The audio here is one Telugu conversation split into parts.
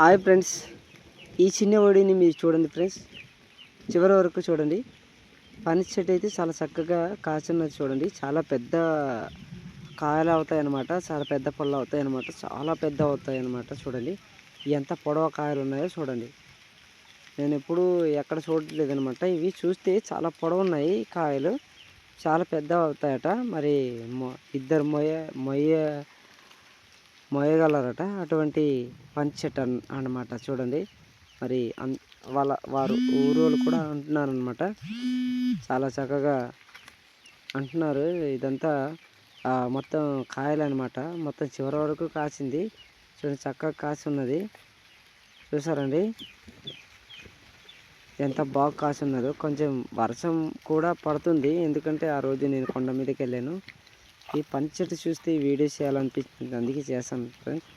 Hi friends. ఈ చిన్న ఒడిని మీరు చూడండి ఫ్రెండ్స్. చివరి వరకు చూడండి. పని చెట్టు అయితే చాలా చక్కగా కాచున్నది చూడండి. చాలా పెద్ద కాయలు అవుతాయన్నమాట. చాలా పెద్ద పళ్ళు అవుతాయన్నమాట. చాలా పెద్ద అవుతాయన్నమాట చూడండి. ఎంత పొడవ కాయలు ఉన్నాయో చూడండి. నేను ఎప్పుడు ఎక్కడ చూడలేదు అనమాట ఇవి చూస్తే చాలా పొడవు ఉన్నాయి కాయలు. చాలా పెద్ద అవుతాయట. మరి ఇద్దరు మొయ్య మొయ్య మోయగలరట. అటువంటి పంచెట్ అన్ అన్నమాట. చూడండి. మరి అన్ వాళ్ళ వారు ఊరోళ్ళు కూడా అంటున్నారు అనమాట చాలా చక్కగా అంటున్నారు. ఇదంతా మొత్తం కాయలు అనమాట మొత్తం చివరి వరకు కాసింది. చూడండి చక్కగా కాసి ఉన్నది చూసారండి? ఎంత బాగా కాసి ఉన్నదో కొంచెం వర్షం కూడా పడుతుంది. ఎందుకంటే ఆ రోజు నేను కొండ మీదకి వెళ్ళాను. ఈ పంచటి చూస్తే ఈ వీడియో చేయాలనిపించింది అందుకే చేశాను ఫ్రెండ్స్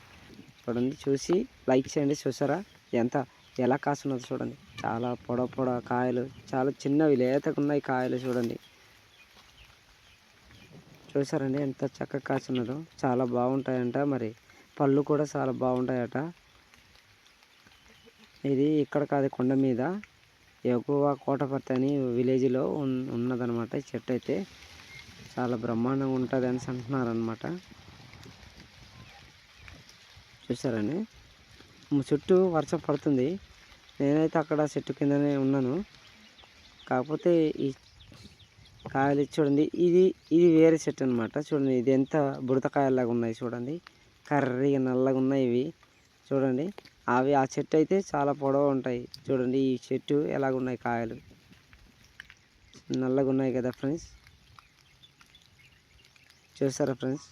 చూడండి చూసి లైక్ చేయండి. చూసారా? ఎంత ఎలా కాస్తున్నది చూడండి. చాలా పొడ పొడ కాయలు చాలా చిన్నవి లేతగా ఉన్నాయి కాయలు చూడండి. చూసారండి ఎంత చక్కగా కాస్తున్నదో. చాలా బాగుంటాయంట మరి. పళ్ళు కూడా చాలా బాగుంటాయట. ఇది ఇక్కడ కాదు కొండ మీద. ఎక్కువ కోటపర్తి అని విలేజ్లో ఉన్ ఉన్నదనమాట ఈ చెట్టు అయితే. చాలా బ్రహ్మాండంగా ఉంటుంది అని అంటున్నారనమాట చూసారని చుట్టూ వర్షం పడుతుంది. నేనైతే అక్కడ చెట్టు కిందనే ఉన్నాను. కాకపోతే ఈ కాయలు చూడండి ఇది ఇది వేరే చెట్టు అనమాట చూడండి ఇది ఎంత బుడతకాయలాగా ఉన్నాయి చూడండి. కర్రీగా నల్లగా ఉన్నాయి ఇవి. చూడండి అవి ఆ చెట్టు అయితే చాలా పొడవు ఉంటాయి. చూడండి ఈ చెట్టు ఎలాగున్నాయి కాయలు. నల్లగా ఉన్నాయి కదా ఫ్రెండ్స్? చూసారా ఫ్రెండ్స్?